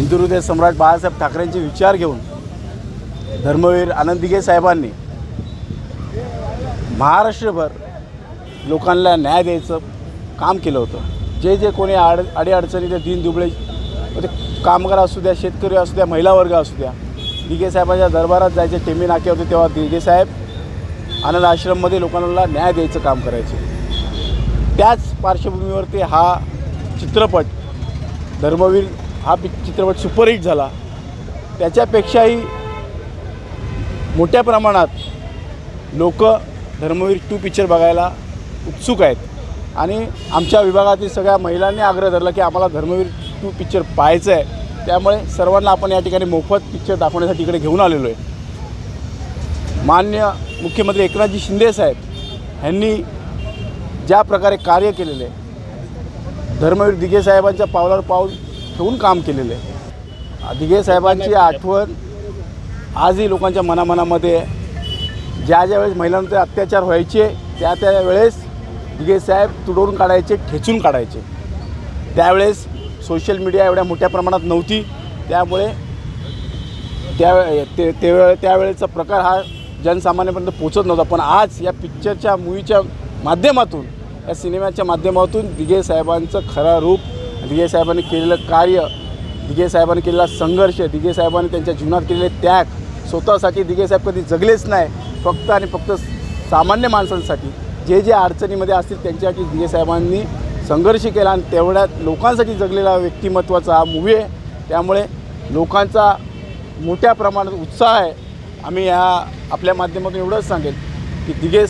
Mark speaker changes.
Speaker 1: हिंदुहृदय सम्राट बाळासाहेब ठाकरेंचे विचार घेऊन धर्मवीर आनंद साहेबांनी महाराष्ट्रभर लोकांना न्याय द्यायचं काम केलं होतं. जे जे कोणी आड अडीअडचणी ते दीन दुबळे ते म्हणजे कामगार असू द्या शेतकरी असू द्या महिला वर्ग असू द्या दिगे साहेबांच्या दरबारात जायचे टेमी नाके होते तेव्हा दिगे साहेब आनंद आश्रममध्ये लोकांना न्याय द्यायचं काम करायचे. त्याच पार्श्वभूमीवरती हा चित्रपट धर्मवीर हा पि चित्रपट सुपरहिट झाला. त्याच्यापेक्षाही मोठ्या प्रमाणात लोक धर्मवीर टू पिक्चर बघायला उत्सुक आहेत. आणि आमच्या विभागातील सगळ्या महिलांनी आग्रह धरला की आम्हाला धर्मवीर टू पिक्चर पाहायचं आहे. त्यामुळे सर्वांना आपण या ठिकाणी मोफत पिक्चर दाखवण्यासाठी इकडे घेऊन आलेलो आहे. मान्य मुख्यमंत्री एकनाथजी शिंदे साहेब यांनी ज्या प्रकारे कार्य केलेले आहे धर्मवीर दिघे साहेबांच्या पावलावर पाऊल ठेवून काम केलेलं आहे. दिघे साहेबांची आठवण आजही लोकांच्या मनामनामध्ये आहे. ज्या ज्या वेळेस महिलांवर अत्याचार व्हायचे त्या त्या वेळेस दिघे साहेब तुडवून काढायचे ठेचून काढायचे. त्यावेळेस सोशल मीडिया एवढ्या मोठ्या प्रमाणात नव्हती. त्यामुळे त्या ते त्यावेळे त्यावेळेचा प्रकार हा जनसामान्यापर्यंत पोचत नव्हता. पण आज या पिक्चरच्या मूवीच्या माध्यमातून या सिनेमाच्या माध्यमातून दिघे साहेबांचं खरा रूप दिगे साहेबांनी केलेलं कार्य दिघे साहेबांनी केलेला संघर्ष दिगे साहेबांनी त्यांच्या जीवनात केलेले त्याग स्वतःसाठी दिगे साहेब कधी जगलेच नाही फक्त आणि फक्त सामान्य माणसांसाठी. जे जे अडचणीमध्ये असतील त्यांच्यासाठी दिगे साहेबांनी संघर्ष केला आणि तेवढ्यात लोकांसाठी जगलेला व्यक्तिमत्वाचा हा मूवी आहे. त्यामुळे लोकांचा मोठ्या प्रमाणात उत्साह आहे. आम्ही या आपल्या माध्यमातून एवढंच सांगेल की दिघे